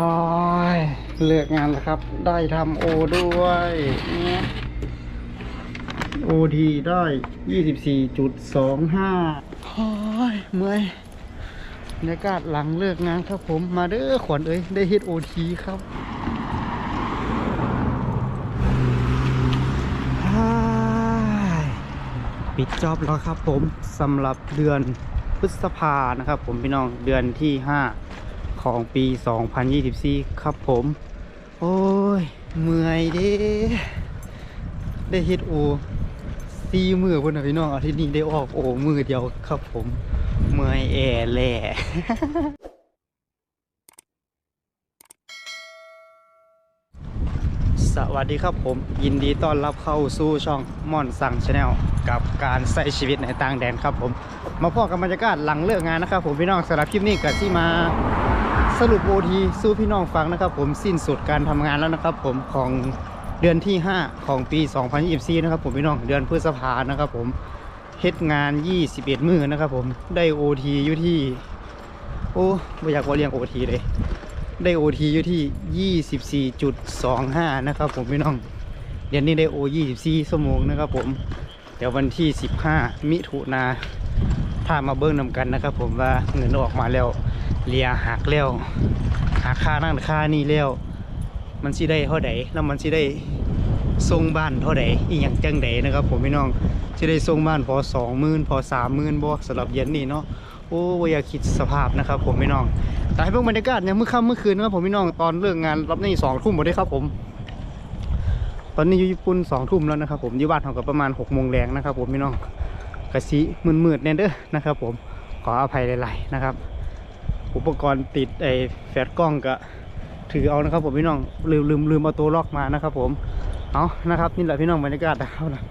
โอ้ยเลิกงานแล้วครับ ได้ทำโอด้วยเนี่ยโอทีได้ยี่สิบสี่จุดสองห้าโอ้ยเมื่อยบรรยากาศหลังเลิกงานครับผมมาเด้อขวัญเอ้ยได้ฮิตโอทีครับปิดจอบแล้วครับผมสำหรับเดือนพฤษภานะครับผมพี่น้องเดือนที่5 ของปี 2024 ครับผม โอ้ย เมื่อยเด้ได้เฮ็ดโอซีมือพุ่นนะพี่น้องอาทิตย์นี้ได้ออกโอมือเดียวครับผม เมื่อยแอแหล่สวัสดีครับผมยินดีต้อนรับเข้าสู่ช่องม่อนสั่งชาแนลกับการใช้ชีวิตในต่างแดนครับผม มาพอกับบรรยากาศหลังเลิกงานนะครับผมพี่น้องสำหรับคลิปนี้ก็ที่มา สรุปโอทีสู้พี่น้องฟังนะครับ ผมสิ้นสุดการทำงานแล้วนะครับ ผมของเดือนที่ 5 ของปี 2024 นะครับ ผมพี่น้องเดือนพฤษภานะครับ ผมเฮ็ดงาน 21 มื้อนะครับ ผมได้โอทีอยู่ที่ โอ้ไม่อยากว่าเรียงโอทีเลยได้โอทีอยู่ที่ 24.25 นะครับ ผมพี่น้องเดือนนี้ได้โอ24ชั่วโมงนะครับ ผมเดี๋ยววันที่ 15 มิถุนาถ้ามาเบิ้งนำกันนะครับ ผมว่าเงินออกมาแล้ว เลียหักแล้วหักค่านั่นค่านี่แล้วมันสิได้เท่าใดแล้วมันสิได้ส่งบ้านเท่าใดอีหยังจังใดนะครับ ผมพี่น้องสิได้ส่งบ้านพอสองหมื่นพอสามหมื่นบ่สำหรับเย็นนี้เนาะโอ้บ่อยากคิดสภาพนะครับ ผมพี่น้องแต่ให้เพิ่งบรรยากาศเนี่ยเมื่อค่ำเมื่อคืนนะครับผมพี่น้องตอนเลิกงงานรับนี่สองทุ่มหมดได้ครับผม ตอนนี้อยู่ญี่ปุ่นสองทุ่มแล้วนะครับ ผมอยู่บ้านเขาก็ประมาณหกโมงแรงนะครับ ผมพี่น้องกะสีมืดๆเนี่ยเด้อนะครับ ผมขออภัยหลายๆนะครับ อุปกรณ์ติดไอ้แฟลชกล้องก็ถือเอานะครับผมพี่น้องลืมลืมลืมเอาตัวล็อกมานะครับ ผมเอานะครับนี่แหละพี่น้องบรรยากาศนะครับนะ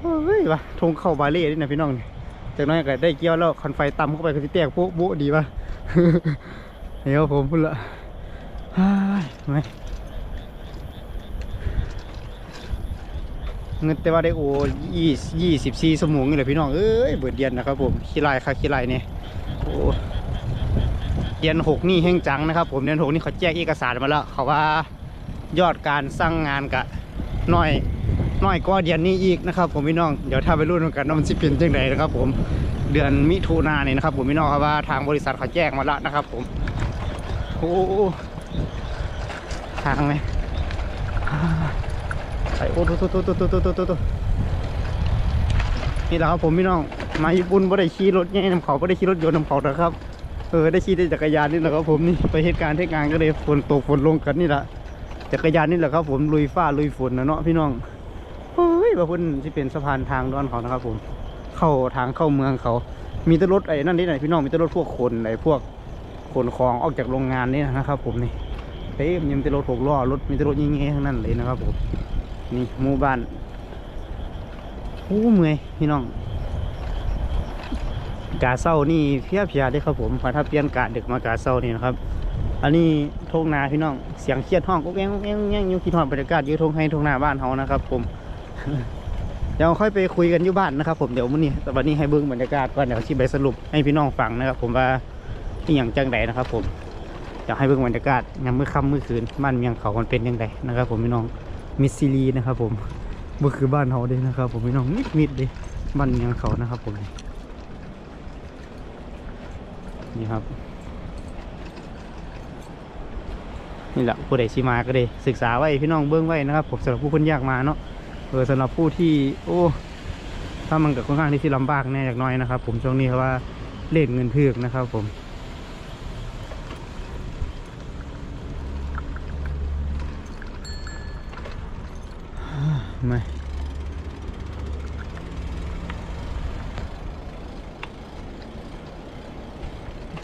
เฮ้ยวะทงเข้าบาเล่นี่นะพี่น้องนี่จากนั้นก็ได้เกี่ยวแล้วคันไฟต่ำเข้าไปก็สิแตกโป๊ะโบ๊ะดีปะเดี๋ยวผมพูดละไม่เงินแต่ว่าได้โอยี่ยี่สิบสี่สมงนี่แหละพี่น้องเอ้ยเบิดเดียนนะครับผมขี้ลายค่ะขี้ลายเนี่ยโอ้ เดือนหกนี่แห้งจังนะครับ ผมเดือนหกนี่เขาแจ้งเอกสารมาแล้วเขาว่ายอดการสร้างงานกะน้อยน้อยกว่าเดือนนี้อีกนะครับ ผมพี่น้องเดี๋ยวถ้าไปรุ่นกันว่ามันสิเป็นจังไดนะครับ ผมเดือนมิถุนายนนี่นะครับ ผมพี่น้องครับว่าทางบริษัทเขาแจ้งมาแล้วนะครับ ผมโอ้ทางไหมไปโอ้ตุ๊ตุ๊ตุ๊ตุ๊ตุ๊ตุ๊ตุ๊ตุ๊นี่แหละครับผมพี่น้องมาญี่ปุ่นไม่ได้ขี่รถแง่นำเขาไม่ได้ขี่รถยนต์นำเขานะครับ เออได้ขี่ได้จักรยานนี่แหละครับผมนี่ไปเหตุการณ์เทศงานก็เลยฝนตกฝนลงกันนี่แหละจักรยานนี่แหละครับผมลุยฟ้าลุยฝนนะเนาะพี่น้องเฮ้ยว่าเพุ่นที่เป็นสะพานทางด้านเขานะครับผม เข้าทางเข้าเมืองเขา มีแต่รถไอ้นั่นนี่ไหนพี่น้องมีแต่รถพวกคนไอ้พวกขนของออกจากโรงงานนี่นะครับ ผมนี่เต็มยังมีแต่รถหกล้อรถมีแต่รถยิ่งๆทั้งนั้นเลยนะครับผมนี่หมู่บ้านโอ้เมื่อยพี่น้อง กาเศร้านี่เพียบเพียได้ครับผมพอถ้าเปลี่ยนกาดึกมากาเศร้านี่นะครับ อันนี้ทงนาพี่น้องเสียงเครียดห้องก็แง่งแง่งแง่งอยู่คิดหอดบรรยากาศยู่ทงให้ทงนาบ้านเฮานะครับ ผมเดี๋ยวค่อยไปคุยกันอยู่บ้านนะครับ ผมเดี๋ยวมื้อนี้แต่วันนี้ให้เบิ่งบรรยากาศก่อนเดี๋ยวชิไปสรุปให้พี่น้องฟังนะครับ ผมว่าที่อย่างจังใดนะครับ ผมอยากให้เบิ่งบรรยากาศยามมื้อค่ำมื้อคืนบ้านเมียงเขามันเป็นยังไงนะครับ ผมพี่น้องมิสซิลีนะครับ ผมบ่คือบ้านเฮาเด้นะครับ ผมพี่น้องมิดมิดๆเด้บ้านเมียงเขานะครับ ผม นี่ครับ นี่แหละผู้ใดชิมาก็ได้ศึกษาไว้พี่น้องเบื้องไว้นะครับผมสำหรับผู้คนยากมาเนาะเออสำหรับผู้ที่ โอ้ถ้ามันกับค่อนข้างที่ที่ลำบากแน่อย่างน้อยนะครับ ผมช่วงนี้เพราะว่าเล่นเงินเพือกนะครับ ผมไม่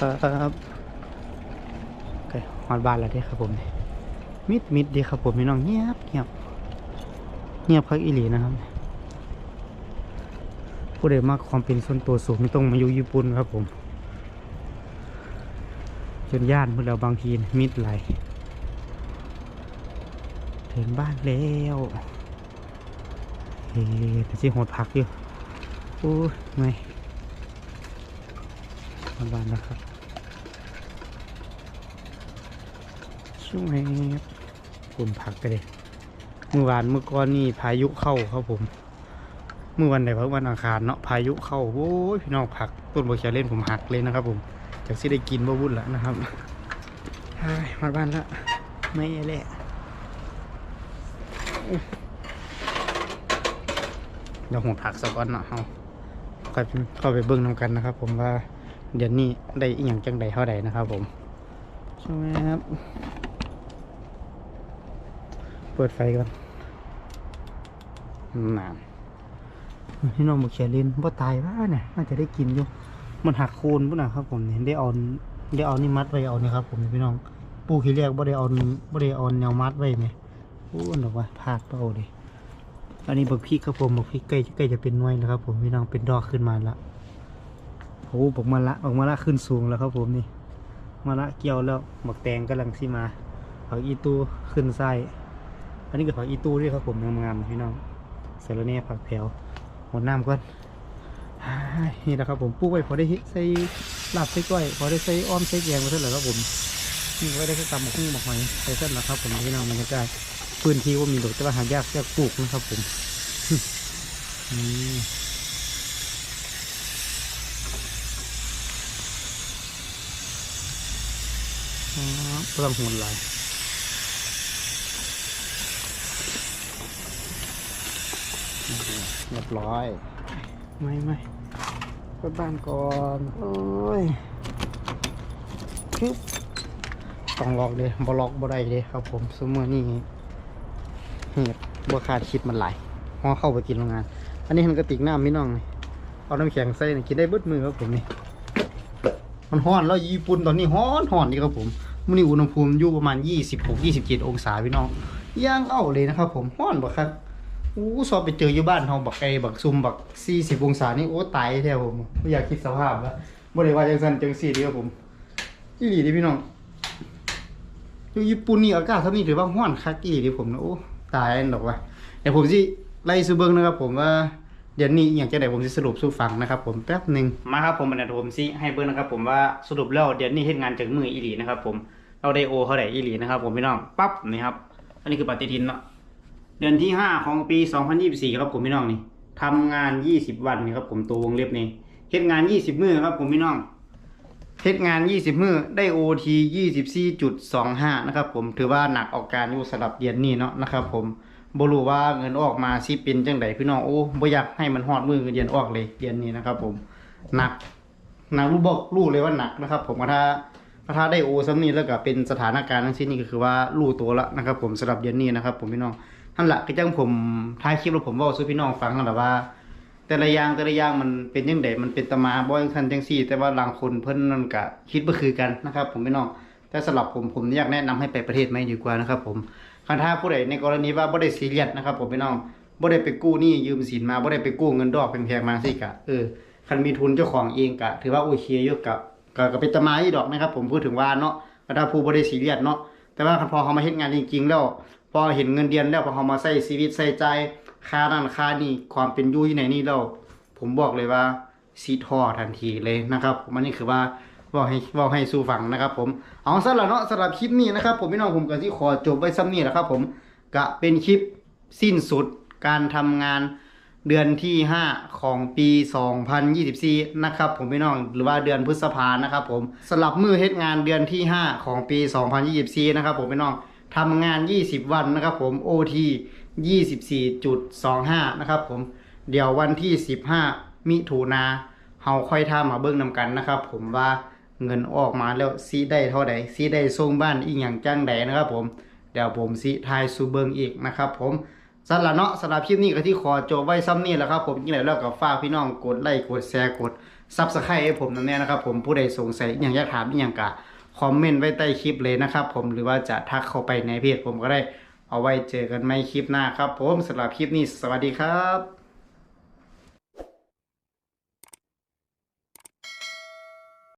ครับโอเคฮอดบ้านแล้วเด้ครับผมนี่มิดมิดดีครับผมพี่น้องเงียบเงียบเงียบพักอีหลีนะครับ ผู้ใดมากความเป็นส่วนตัวสูงไม่ต้องมาอยู่ญี่ปุ่นครับผมจนย่านพวกเราบางทีมิดไหลถึงบ้านแล้วเฮ้ยแต่ที่หดพักอยู่โอ้ยไม่มาบ้านแล้วครับ ช่วยคุณพักไปเลยเมื่อวานเมื่อก่อนนี่พายุเข้าครับผม เมื่อวันไหนวะวันอังคารเนาะพายุเข้าโอ้ยพี่น้องผักต้นบัวเขียวเล่นผมหักเลยนะครับ ผมจากที่ได้กินบ่วุ่นแล้วนะครับเฮ้ยมาบ้านละไม่แหละเดี๋ยวผมผักสักก่อนเนาะเอาค่อยเข้าไปเบิ้งนำกันนะครับ ผมว่าเดี๋ยวนี้ได้อีหยังจังใดเท่าใดนะครับ ผมใช่ไหมครับ เปิดไฟก่อนนานพี่น้องบอกเขียนลินบ่ตายว่าเนี่ยน่าจะได้กินอยู่ มันหักโคนพุ่นนะครับผมเนี่ยได้เอาได้เอานี่มัดไว้เอานี่ครับ ผมพี่น้อง ปูขี้เรียกบ่ได้เอาบ่ได้เอาแนวมัดไว้ไหมโอ้อันดอกว่าพลาดเปล่าดิอันนี้บักพริกครับผมบักพริกใกล้ใกล้จะเป็นหน่วยแล้วครับ ผมพี่น้องเป็นดอกขึ้นมาละโอ้บักมะละบักมะละขึ้นสูงแล้วครับ ผมนี่มะละเกี่ยวแล้วบักแตงกำลังสิมาผักอีตูขึ้นไส้ อันนี้ก็ผักอีตู้ด้วยครับผมงามๆพี่น้องเสร็จแล้วเนี่ยผักแผวหมดน้ำก่อนอ่านี่แหละครับผมปลูกไว้พอได้ฮ็ดใส่ลาบใส่กล้วยพอได้ใส่อ้อมใส่แกงมาเท่าไหร่ครับผมนี่ก็ได้แค่ตำหมกหุ้งหมกหอยใส่เส้นแล้วครับผมพี่น้องบรรยากาศพื้นที่ว่ามีดอกแต่ว่าหายากยากปลูกนะครับผมอืมอ๋อเปลืองหุ่นหลาย เรียบร้อย ไม่ไม่ไปบ้านก่อนโอ้ยคือต้องล็อกเลยบล็อกบ่ได้เลยครับผมสมมือนี่เหตุบ่คาดคิดมันไหลายพอเข้าไปกินโรงงาน อันนี้มันกระติกน้ำพี่น้องนี่เอาน้ำแข็งใส่นี่กินได้เบิดมือครับผมนี่มันร้อนแล้วญี่ปุ่นตอนนี้ร้อนร้อนนี่ครับผมมื้อนี้อุณหภูมิอยู่ประมาณ 26-27 องศาพี่น้องย่างเอาเลยนะครับผมร้อนบ่ครับ อู้สอบไปเจออยู่บ้านเฮาบักไก่บักซุ่มบัก40องศานี่โอ้ตายแท้ผมบ่อยากคิดสภาพล้วบ่ได้ว่าจังซั่นจังซี่เด้อผมอีหลีด้พี่น้องอยู่ญี่ปุ่นนี่อากาศเท่านี้ถือว่าร้อนคักอีหลีด้ผมนะโอ้ตายอันดอกว่าเดี๋ยวผมสิไล่สู่เบิ่งนะครับผมว่าเดี๋ยวนี้อย่างจังไดผมสิสรุปสู่ฟังนะครับผมแป๊บหนึ่งมาครับผมอันนั้นผมสิให้เบิ่งนะครับผมว่าสรุปแล้วเดี๋ยวนี้เฮ็ดงานจากมืออีหลีนะครับผมเราได้โอเท่าใดอีหลีนะครับผมพี่น้องปั๊บนี่ครับอันนี้คือปฏิทินเนาะ เดือนที่5ของปี2024ครับผมพี่น้องนี่ทำงาน20วันนี่ครับผมตัววงเล็บนี่เฮ็ดงาน20มื้อครับผมพี่น้องเฮ็ดงาน20มื้อได้ OT 24.25นะครับผมถือว่าหนักออกการอยู่สำหรับเดือนนี้เนาะนะครับผมบรู้ว่าเงินออกมาสิเป็นจังไดพี่น้องโอ้บ่อยากให้มันฮอดมือเงินเดือนออกเลยเดือนนี้นะครับผมหนักหนักรู้บอกรู้เลยว่าหนักนะครับ ผมถ้าถ้าได้โอซ้ำนี้แล้วก็เป็นสถานการณ์ทั้งสิ้นนี่ก็คือว่ารู้ตัวละนะครับ ผมสำหรับเดือนนี้นะครับ ผมพี่น้อง นั่นแหละก็จังผมท้ายคลิปแล้วผมว่าสู่พี่น้องฟังนั่นแหละว่า แต่ละอย่างแต่ละอย่างมันเป็นยังไงมันเป็นตมาบ่อยคันจังซี่ แต่ว่าบางคนเพิ่นนั่นก็คิดบ่คือกันนะครับ ผมพี่น้องแต่สำหรับผมผมอยากแนะนำให้ไปประเทศไม่ดีกว่านะครับ ผมคันถ้าผู้ใดในกรณีว่าบ่ได้ซีเรียสนะครับ ผมพี่น้องบ่ได้ไปกู้หนี้ยืมสินมาบ่ได้ไปกู้เงินดอกแพงๆมาสิกะเออคันมีทุนเจ้าของเองกะ ถือว่าโอเคอยู่กับก็ก็เป็นตะไม้ดอกนะครับ ผมพูดถึงว่าเนาะก็ถ้าผู้บริสีเรียสเนาะแต่ว่าพอเขามาเฮ็ดงานจริงๆ แล้ว พอเห็นเงินเดือนแล้วพอเขามาใส่ชีวิตใส่ใจค่านั่นค่านี่ความเป็นอยู่ที่ไหนนี่แล้วผมบอกเลยว่าซีทอทันทีเลยนะครับมันนี้คือว่าบอกให้บอกให้สู่ฟังนะครับ ผมเอาซะละเนาะสำหรับคลิปนี้นะครับ ผมพี่น้องผมก็สิขอจบไว้ซ้ำนี้แหละครับ ผมก็เป็นคลิปสิ้นสุดการทำงานเดือนที่ 5 ของปี 2024 นะครับ ผมพี่น้องหรือว่าเดือนพฤษภานะครับ ผมสลับมือเฮ็ดงานเดือนที่ 5 ของปี 2024 นะครับ ผมพี่น้อง ทำงาน 20 วันนะครับผม OT 24.25 นะครับผม เดี๋ยววันที่ 15 มิถุนาเฮาค่อยทามาเบิ่งนำกันนะครับ ผมว่าเงินออกมาแล้วซีได้เท่าใดซีได้ส่งบ้านอีกอย่างจังใดนะครับผม เดี๋ยวผมสิทายสู่เบิ่งอีกนะครับผมสำหรับเนาะสำหรับคลิปนี้ก็ที่ขอจบไว้ซ้ำนี่แหละครับผมยิ่งแล้วแล้วก็ฝากพี่น้องกดไลค์กดแชร์กดซับสไครต์ให้ผมนั่นแน่นะครับผมผู้ใดสงสัยอย่างอยากถามอย่างกะ คอมเมนต์ไว้ใต้คลิปเลยนะครับผมหรือว่าจะทักเข้าไปในเพจผมก็ได้ เอาไว้เจอกันไม่คลิปหน้าครับผมสำหรับคลิปนี้สวัสดีครับ